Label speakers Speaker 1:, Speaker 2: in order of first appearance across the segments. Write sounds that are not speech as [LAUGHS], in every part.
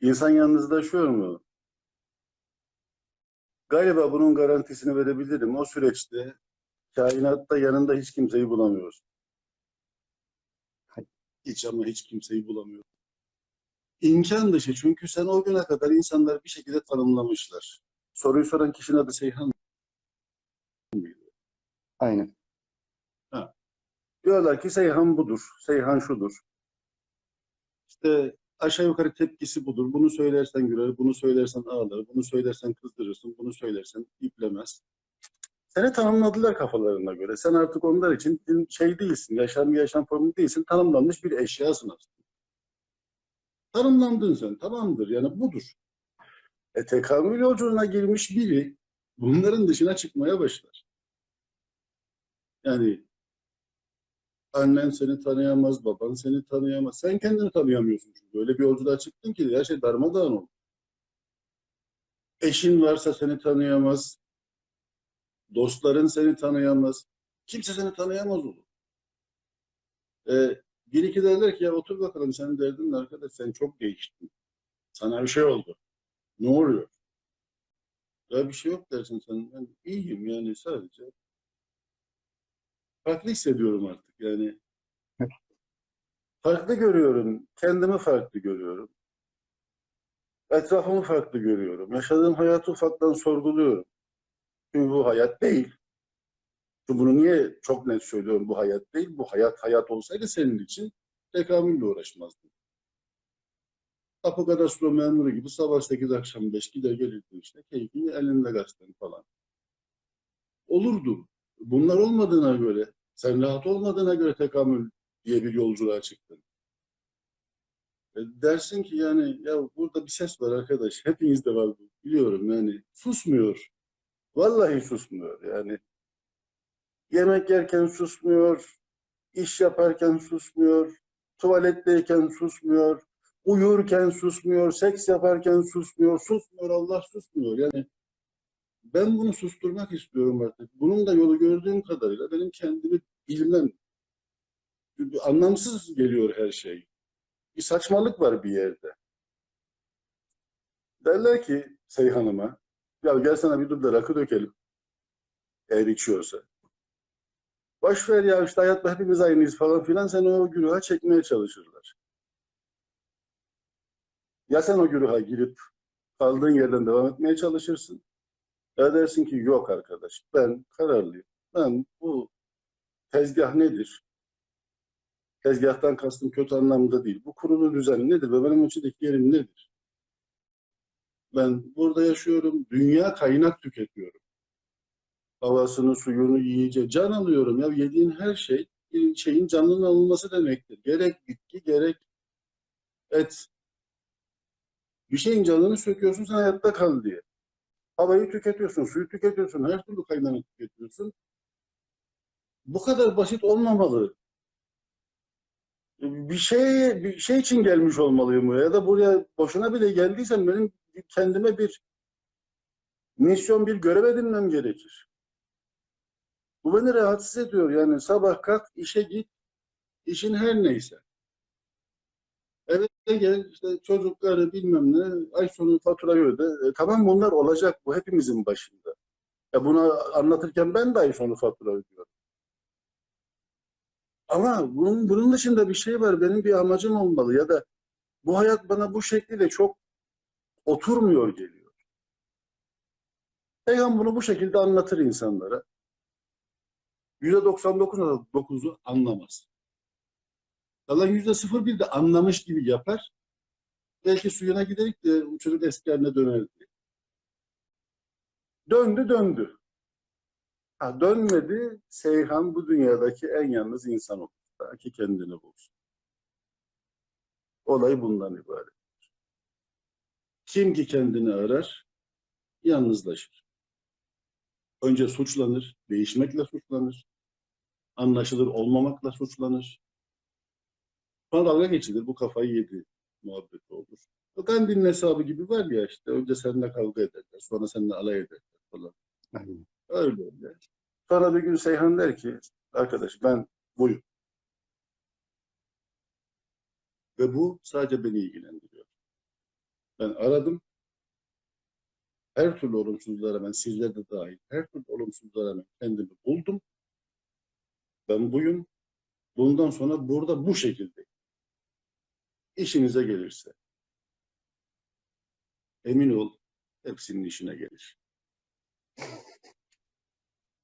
Speaker 1: İnsan yalnızlaşıyor mu? Galiba bunun garantisini verebilirim. O süreçte kainatta yanında hiç kimseyi bulamıyorsun. Hiç ama hiç kimseyi bulamıyor. İmkan dışı çünkü sen o güne kadar insanlar bir şekilde tanımlamışlar. Soruyu soran kişinin adı Seyhan.
Speaker 2: Aynen.
Speaker 1: Diyorlar ki Seyhan budur, Seyhan şudur. İşte aşağı yukarı tepkisi budur. Bunu söylersen güler, bunu söylersen ağlar, bunu söylersen kızdırırsın, bunu söylersen iplemez. Seni tanımladılar kafalarına göre. Sen artık onlar için şey değilsin, yaşam yaşam formu değilsin, tanımlanmış bir eşyasın aslında. Tanımlandın sen, tamamdır. Yani budur. E tekamül yolculuğuna girmiş biri bunların dışına çıkmaya başlar. Yani annen seni tanıyamaz, baban seni tanıyamaz. Sen kendini tanıyamıyorsun çünkü. Öyle bir yolculuğa çıktın ki her şey darmadağın oldu. Eşin varsa seni tanıyamaz. Dostların seni tanıyamaz. Kimse seni tanıyamaz olur. Ee, bir iki derler ki ya otur bakalım senin derdin arkadaş sen çok değiştin. Sana bir şey oldu. Ne oluyor? Ya bir şey yok dersin sen. Ben iyiyim yani sadece. Farklı hissediyorum artık yani. Farklı görüyorum. Kendimi farklı görüyorum. Etrafımı farklı görüyorum. Yaşadığım hayatı ufaktan sorguluyorum. Çünkü bu hayat değil. Çünkü bunu niye çok net söylüyorum bu hayat değil. Bu hayat hayat olsaydı senin için tekamülle uğraşmazdın. Kapı kadastro memuru gibi sabah 8 akşam 5 gider gelirdin işte keyfini elinde gazeten falan. Olurdu. Bunlar olmadığına göre, sen rahat olmadığına göre tekamül diye bir yolculuğa çıktın. E dersin ki yani ya burada bir ses var arkadaş. Hepinizde var bu. Biliyorum yani. Susmuyor. Vallahi susmuyor yani. Yemek yerken susmuyor. iş yaparken susmuyor. Tuvaletteyken susmuyor. Uyurken susmuyor. Seks yaparken susmuyor. Susmuyor. Allah susmuyor. Yani ben bunu susturmak istiyorum artık. Bunun da yolu gördüğüm kadarıyla benim kendimi bilmem. Anlamsız geliyor her şey. Bir saçmalık var bir yerde. Derler ki Seyhan'ıma, ya gel sana bir dur da rakı dökelim. Eğer içiyorsa. Boş ver ya işte hayatta hepimiz aynıyız falan filan seni o güruha çekmeye çalışırlar. Ya sen o güruha girip kaldığın yerden devam etmeye çalışırsın. Ya dersin ki yok arkadaş ben kararlıyım. Ben bu tezgah nedir? Tezgahtan kastım kötü anlamda değil. Bu kurulu düzen nedir ve benim içindeki yerim nedir? Ben burada yaşıyorum. Dünya kaynak tüketiyorum. Havasını, suyunu, yiyeceği, can alıyorum. Ya yediğin her şey bir şeyin canlının alınması demektir. Gerek bitki, gerek et. Bir şeyin canını söküyorsun sen hayatta kal diye. Havayı tüketiyorsun, suyu tüketiyorsun, her türlü kaynağını tüketiyorsun. Bu kadar basit olmamalı. Bir şey bir şey için gelmiş olmalıyım buraya ya da buraya boşuna bile geldiysem benim kendime bir misyon, bir görev edinmem gerekir. Bu beni rahatsız ediyor. Yani sabah kalk, işe git, işin her neyse. Evet gel, işte çocukları bilmem ne, ay sonu faturayı öde. E, tamam bunlar olacak, bu hepimizin başında. Ya bunu anlatırken ben de ay sonu fatura ödüyorum. Ama bunun, bunun dışında bir şey var. Benim bir amacım olmalı ya da bu hayat bana bu şekliyle çok oturmuyor geliyor. Peygamber bunu bu şekilde anlatır insanlara. %99'u anlamaz. Kalan %01 de anlamış gibi yapar. Belki suyuna giderik de çocuk eski haline döner diye. Döndü döndü. Ha, dönmedi. Seyhan bu dünyadaki en yalnız insan olur. Ta ki kendini bulsun. Olay bundan ibaret. Kim ki kendini arar, yalnızlaşır. Önce suçlanır, değişmekle suçlanır. Anlaşılır olmamakla suçlanır. Sonra dalga geçilir, bu kafayı yedi muhabbeti olur. O Gandhi'nin hesabı gibi var ya işte, önce seninle kavga ederler, sonra seninle alay ederler falan.
Speaker 2: Aynen.
Speaker 1: Öyle öyle. Sonra bir gün Seyhan der ki, arkadaş ben buyum. Ve bu sadece beni ilgilendiriyor. Ben aradım. Her türlü olumsuzluğa rağmen sizler de dahil her türlü olumsuzluğa rağmen kendimi buldum. Ben buyum. Bundan sonra burada bu şekilde. İşinize gelirse. Emin ol hepsinin işine gelir.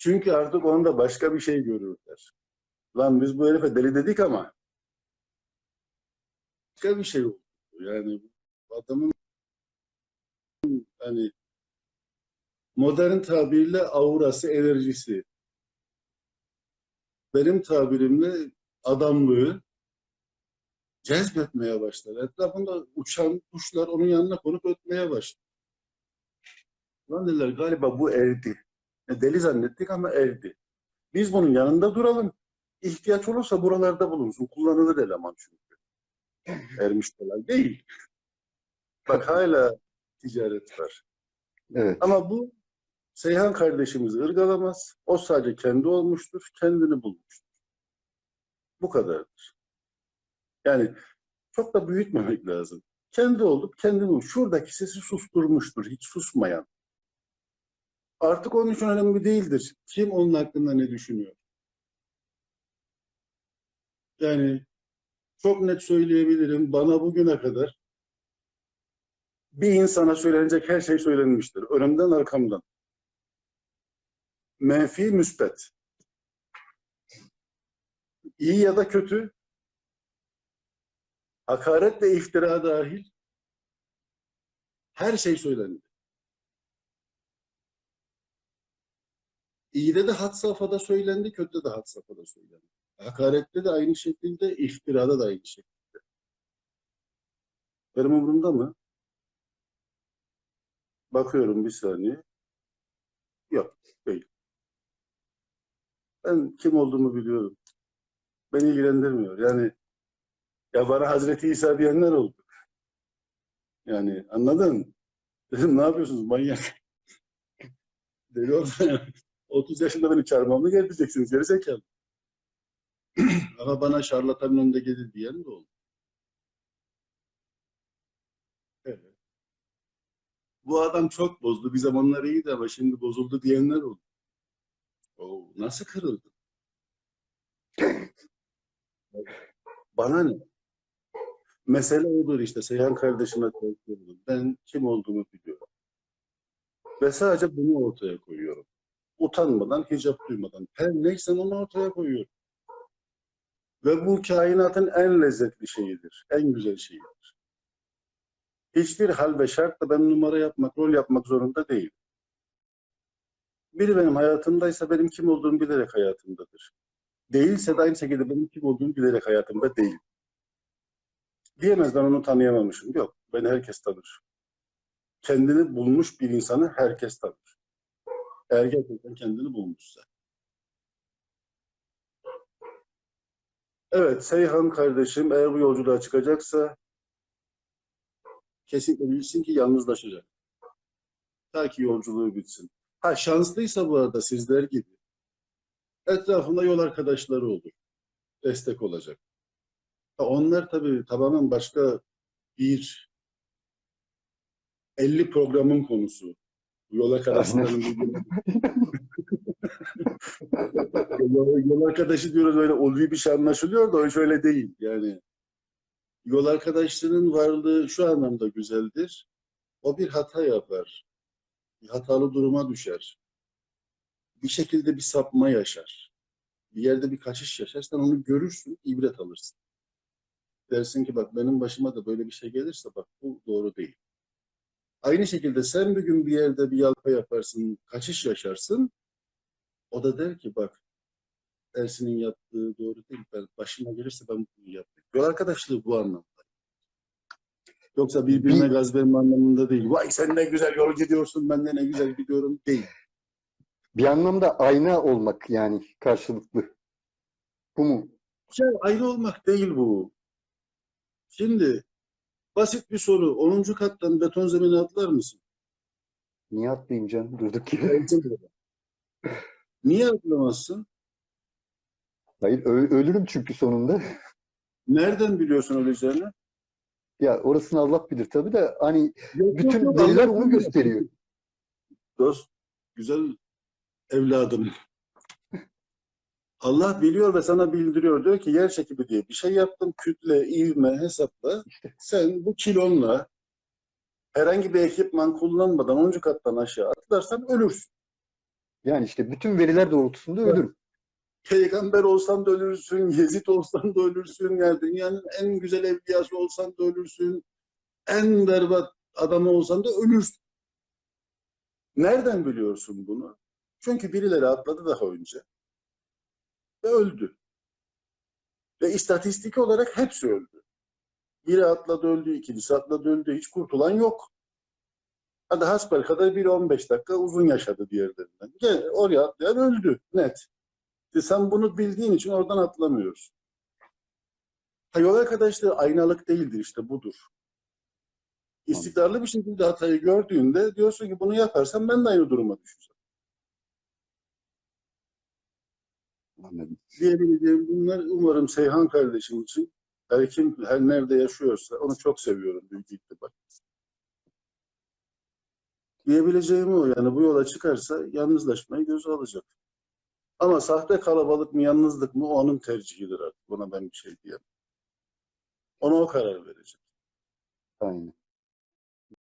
Speaker 1: Çünkü artık onda başka bir şey görürler. Lan biz bu herife deli dedik ama başka bir şey oldu. Yani adamın hani modern tabirle aurası, enerjisi. Benim tabirimle adamlığı cezbetmeye başladı. Etrafında uçan kuşlar onun yanına konup ötmeye başladı. Lan dediler galiba bu erdi. E, Deli zannettik ama erdi. Biz bunun yanında duralım. İhtiyaç olursa buralarda bulunsun. Kullanılır eleman çünkü. Ermiş falan değil. Bak hala ticaret var.
Speaker 2: Evet.
Speaker 1: Ama bu Seyhan kardeşimizi ırgalamaz. O sadece kendi olmuştur, kendini bulmuştur. Bu kadardır. Yani çok da büyütmemek lazım. Kendi olup kendini. Şuradaki sesi susturmuştur, hiç susmayan. Artık onun için önemli değildir. Kim onun hakkında ne düşünüyor? Yani çok net söyleyebilirim. Bana bugüne kadar bir insana söylenecek her şey söylenmiştir. Önümden arkamdan. Menfi, müspet. İyi ya da kötü. Hakaret ve iftira dahil. Her şey söylendi. İyide de had safhada söylendi, kötüde de had safhada söylendi. Hakarette de aynı şekilde, iftirada da aynı şekilde. Benim umurumda mı? Bakıyorum bir saniye. Yok, değil. Ben kim olduğumu biliyorum. Beni ilgilendirmiyor. Yani ya bana Hazreti İsa diyenler oldu. Yani anladın? Dedim ne yapıyorsunuz manyak? [LAUGHS] Deli olma. 30 yaşında beni çarmıhımı getireceksiniz. Geri zekalı. [CLEARS THROAT] Ama bana şarlatanın önünde gelir diyen de oldu. Evet. Bu adam çok bozdu. Bir zamanlar iyiydi ama şimdi bozuldu diyenler oldu. Oo, nasıl kırıldı? [LAUGHS] Bana ne? Mesele odur işte. Seyhan kardeşime tavsiye Ben kim olduğumu biliyorum. Ve sadece bunu ortaya koyuyorum. Utanmadan, hicap duymadan. Her neysem onu ortaya koyuyorum. Ve bu kainatın en lezzetli şeyidir. En güzel şeyidir. Hiçbir hal ve şartla ben numara yapmak, rol yapmak zorunda değilim. Biri benim hayatımdaysa benim kim olduğumu bilerek hayatımdadır. Değilse de aynı şekilde benim kim olduğumu bilerek hayatımda değil. Diyemez ben onu tanıyamamışım. Yok, beni herkes tanır. Kendini bulmuş bir insanı herkes tanır. Eğer gerçekten kendini bulmuşsa. Evet, Seyhan kardeşim eğer bu yolculuğa çıkacaksa kesinlikle bilsin ki yalnızlaşacak. Ta ki yolculuğu bitsin. Ha şanslıysa bu arada sizler gibi etrafında yol arkadaşları olur. Destek olacak. Ha, onlar tabii tamamen başka bir 50 programın konusu. Bu Yol arkadaşlarının yol, yol arkadaşı diyoruz öyle ulvi bir şey anlaşılıyor da o iş öyle değil. Yani yol arkadaşlığının varlığı şu anlamda güzeldir. O bir hata yapar. Bir hatalı duruma düşer. Bir şekilde bir sapma yaşar. Bir yerde bir kaçış yaşar. Sen onu görürsün, ibret alırsın. Dersin ki bak benim başıma da böyle bir şey gelirse bak bu doğru değil. Aynı şekilde sen bir gün bir yerde bir yalpa yaparsın, kaçış yaşarsın. O da der ki bak Ersin'in yaptığı doğru değil. Ben, başıma gelirse ben bunu yapayım. Yol arkadaşlığı bu anlamda. Yoksa birbirine
Speaker 2: Bir-
Speaker 1: gaz verme anlamında değil. Vay sen ne güzel yol gidiyorsun, ben de ne güzel gidiyorum değil.
Speaker 2: Bir anlamda ayna olmak yani karşılıklı. Bu mu?
Speaker 1: Ya ayrı olmak değil bu. Şimdi basit bir soru. 10. kattan beton zemine atlar mısın?
Speaker 2: Niye atlayayım canım? Durduk yere.
Speaker 1: Niye atlamazsın?
Speaker 2: Hayır ö- ölürüm çünkü sonunda.
Speaker 1: Nereden biliyorsun öleceğini?
Speaker 2: Ya orasını Allah bilir tabii de hani
Speaker 1: Yok,
Speaker 2: bütün
Speaker 1: yok, Allah
Speaker 2: onu gösteriyor.
Speaker 1: Dost, güzel evladım. Allah biliyor ve sana bildiriyor. Diyor ki yer çekimi diye bir şey yaptım. Kütle, ivme, hesapla. Sen bu kilonla herhangi bir ekipman kullanmadan 10. kattan aşağı atlarsan ölürsün.
Speaker 2: Yani işte bütün veriler doğrultusunda
Speaker 1: Evet.
Speaker 2: ölürüm.
Speaker 1: Peygamber olsan da ölürsün, Yezid olsan da ölürsün, yani dünyanın en güzel evliyası olsan da ölürsün, en berbat adamı olsan da ölürsün. Nereden biliyorsun bunu? Çünkü birileri atladı daha önce ve öldü. Ve istatistik olarak hepsi öldü. Biri atladı öldü, ikincisi atladı öldü, hiç kurtulan yok. Hadi hasbelkader biri 15 dakika uzun yaşadı diğerlerinden. Gel, oraya atlayan öldü, net. İşte sen bunu bildiğin için oradan atlamıyorsun. Ha, yol arkadaşlığı aynalık değildir işte budur. İstikrarlı bir şekilde hatayı gördüğünde diyorsun ki bunu yaparsam ben de aynı duruma düşeceğim.
Speaker 2: Anladım.
Speaker 1: Diyebileceğim bunlar umarım Seyhan kardeşim için her kim her nerede yaşıyorsa onu çok seviyorum büyük ihtimal. Diyebileceğim o yani bu yola çıkarsa yalnızlaşmayı göze alacak. Ama sahte kalabalık mı yalnızlık mı o onun tercihidir artık. Buna ben bir şey diyemem. Ona o karar verecek.
Speaker 2: Aynen.